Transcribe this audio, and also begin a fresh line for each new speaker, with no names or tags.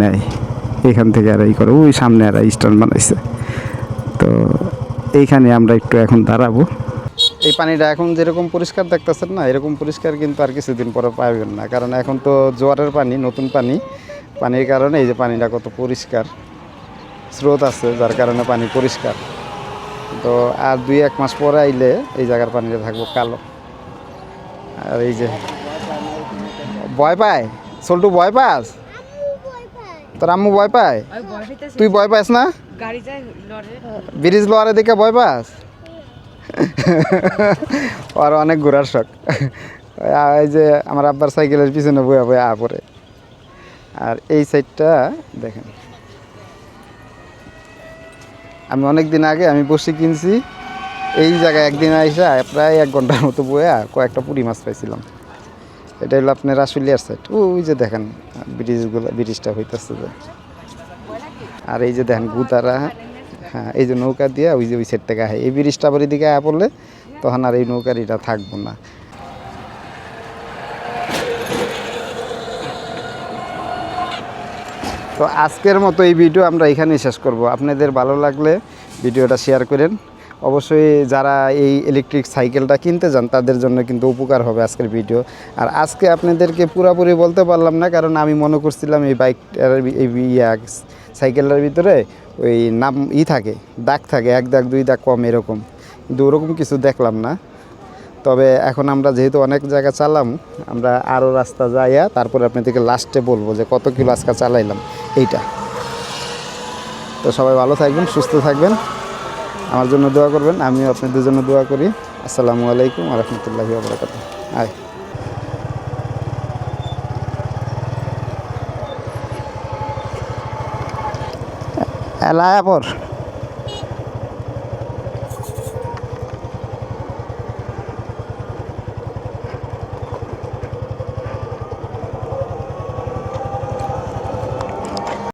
নেয়। এখান থেকে আর এই করে, ওই সামনে আর স্ট্যান্ড বানাইছে। তো এইখানে আমরা একটু এখন দাঁড়াবো। এই পানিটা এখন যেরকম পরিষ্কার দেখতেছেন না, এরকম পরিষ্কার কিন্তু আর কিছুদিন পরে পাবেন না। কারণ এখন তো জোয়ারের পানি, নতুন পানি। পানির কারণে এই যে পানিটা কত পরিষ্কার। স্রোত আছে, যার কারণে পানি পরিষ্কার। তো আর দুই এক মাস পরে আইলে এই জায়গার পানিটা থাকব কালো। আর এই যে, ভয় পায়? সল্টু ভয় পাস? তোর আম্মু ভয় পায়? তুই ভয় পাস না? ব্রিজ লোয়ারে দেখে ভয় পাস? আর অনেক ঘোরার শখ। এই যে আমার আব্বার সাইকেলের পিছনে বয়া বয়া আ পরে আর এই সাইডটা দেখেন। আমি অনেক দিন আগে আমি বসে কিনছি এই জায়গায় একদিন আইসা প্রায় এক ঘণ্টার মতো বয়া কয়েকটা পুরি মাছ পাইছিলাম। এটা হলো আপনার আশুলিয়ার সাইড ওই যে দেখেন, ব্রিজগুলো, ব্রিজটা হইতেছে যে। আর এই যে দেখেন গুতারা হ্যাঁ এই যে নৌকা দিয়ে ওই যে ওই সাইড থেকে এই ব্রিজটা আবার এদিকে আয়া পড়লে তখন আর এই নৌকার এটা থাকব না। তো আজকের মতো এই ভিডিও আমরা এখানেই শেষ করব। আপনাদের ভালো লাগলে ভিডিওটা শেয়ার করেন। অবশ্যই যারা এই ইলেকট্রিক সাইকেলটা কিনতে যান, তাদের জন্য কিন্তু উপকার হবে আজকের ভিডিও আর আজকে আপনাদেরকে পুরোপুরি বলতে পারলাম না, কারণ আমি মনে করছিলাম এই বাইকটার এই সাইকেলটার ভিতরে ওই নাম ই থাকে, দাগ থাকে, এক দাগ, দুই দাগ কম এরকম। কিন্তু ওরকম কিছু দেখলাম না। তবে এখন আমরা যেহেতু অনেক জায়গা চালাম, আমরা আরও রাস্তা যাইয়া তারপরে আপনাদেরকে লাস্টে বলব যে কত কিলো আজকে চালাইলাম, এইটা। তো সবাই ভালো থাকবেন, সুস্থ থাকবেন। আমার জন্য দোয়া করবেন, আমিও আপনাদের জন্য দোয়া করি। আসসালামু আলাইকুম রহমতুল্লাহি আবরাকাত আয়। এলায়া পর।